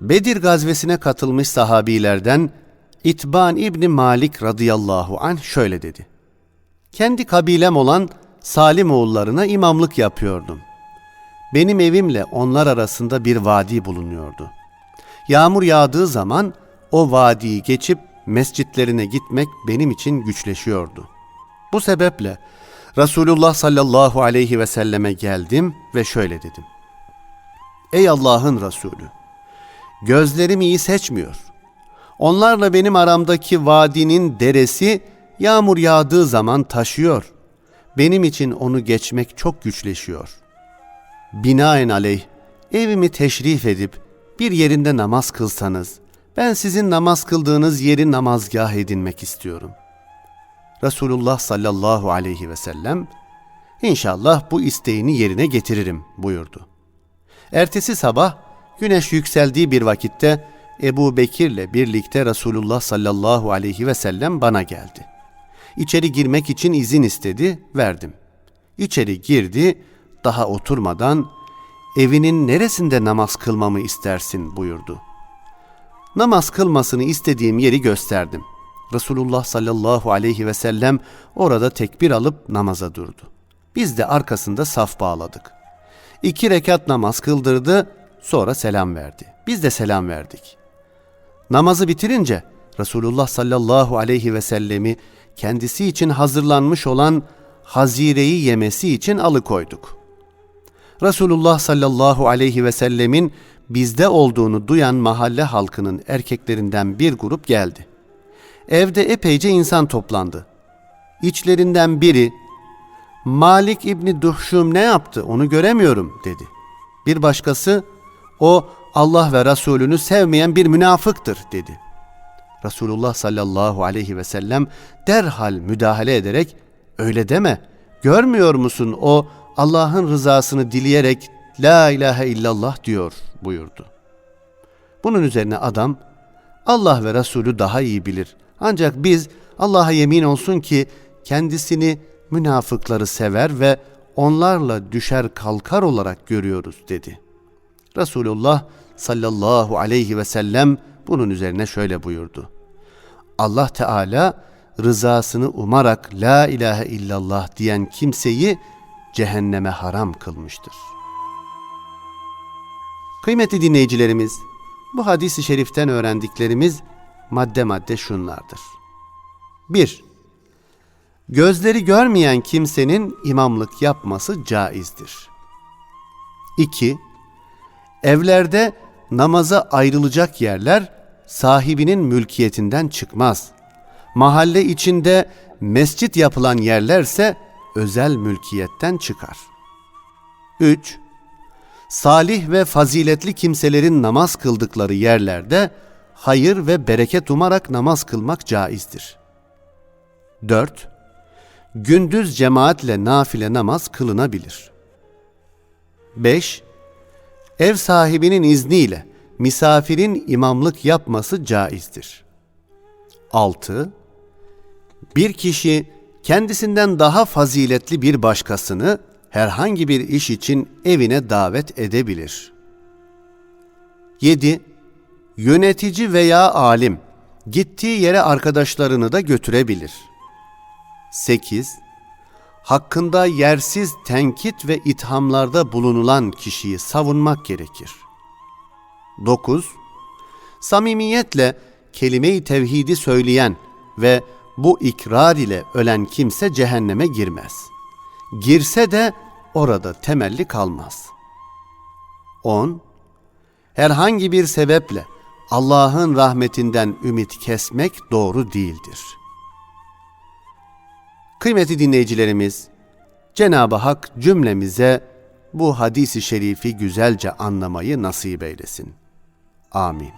Bedir gazvesine katılmış sahabilerden İtban İbni Malik radıyallahu anh şöyle dedi. Kendi kabilem olan Salim oğullarına imamlık yapıyordum. Benim evimle onlar arasında bir vadi bulunuyordu. Yağmur yağdığı zaman o vadiyi geçip mescitlerine gitmek benim için güçleşiyordu. Bu sebeple Resulullah sallallahu aleyhi ve selleme geldim ve şöyle dedim. Ey Allah'ın Resulü! Gözlerim iyi seçmiyor. Onlarla benim aramdaki vadinin deresi yağmur yağdığı zaman taşıyor. Benim için onu geçmek çok güçleşiyor. Binaenaleyh evimi teşrif edip bir yerinde namaz kılsanız, ben sizin namaz kıldığınız yeri namazgah edinmek istiyorum. Resulullah sallallahu aleyhi ve sellem, İnşallah bu isteğini yerine getiririm buyurdu. Ertesi sabah güneş yükseldiği bir vakitte Ebu Bekir'le birlikte Resulullah sallallahu aleyhi ve sellem bana geldi. İçeri girmek için izin istedi, verdim. İçeri girdi, daha oturmadan evinin neresinde namaz kılmamı istersin buyurdu. Namaz kılmasını istediğim yeri gösterdim. Resulullah sallallahu aleyhi ve sellem orada tekbir alıp namaza durdu. Biz de arkasında saf bağladık. İki rekat namaz kıldırdı, sonra selam verdi. Biz de selam verdik. Namazı bitirince Resulullah sallallahu aleyhi ve sellemi kendisi için hazırlanmış olan hazireyi yemesi için alıkoyduk. Resulullah sallallahu aleyhi ve sellemin bizde olduğunu duyan mahalle halkının erkeklerinden bir grup geldi. Evde epeyce insan toplandı. İçlerinden biri Malik İbni Duhşum ne yaptı onu göremiyorum dedi. Bir başkası o Allah ve Resulünü sevmeyen bir münafıktır dedi. Resulullah sallallahu aleyhi ve sellem derhal müdahale ederek öyle deme görmüyor musun o Allah'ın rızasını dileyerek la ilahe illallah diyor buyurdu. Bunun üzerine adam Allah ve Resulü daha iyi bilir. Ancak biz Allah'a yemin olsun ki kendisini münafıkları sever ve onlarla düşer kalkar olarak görüyoruz dedi. Resulullah sallallahu aleyhi ve sellem bunun üzerine şöyle buyurdu. Allah Teala rızasını umarak la ilahe illallah diyen kimseyi cehenneme haram kılmıştır. Kıymetli dinleyicilerimiz, bu hadisi şeriften öğrendiklerimiz madde madde şunlardır. 1. Gözleri görmeyen kimsenin imamlık yapması caizdir. 2. Evlerde namaza ayrılacak yerler sahibinin mülkiyetinden çıkmaz. Mahalle içinde mescit yapılan yerlerse özel mülkiyetten çıkar. 3. Salih ve faziletli kimselerin namaz kıldıkları yerlerde hayır ve bereket umarak namaz kılmak caizdir. 4. Gündüz cemaatle nafile namaz kılınabilir. 5. Ev sahibinin izniyle misafirin imamlık yapması caizdir. 6. Bir kişi kendisinden daha faziletli bir başkasını herhangi bir iş için evine davet edebilir. 7. Yönetici veya alim gittiği yere arkadaşlarını da götürebilir. 8. Hakkında yersiz tenkit ve ithamlarda bulunulan kişiyi savunmak gerekir. 9. Samimiyetle kelime-i tevhidi söyleyen ve bu ikrar ile ölen kimse cehenneme girmez. Girse de orada temelli kalmaz. 10. Herhangi bir sebeple Allah'ın rahmetinden ümit kesmek doğru değildir. Kıymetli dinleyicilerimiz, Cenab-ı Hak cümlemize bu hadisi şerifi güzelce anlamayı nasip eylesin. Amin.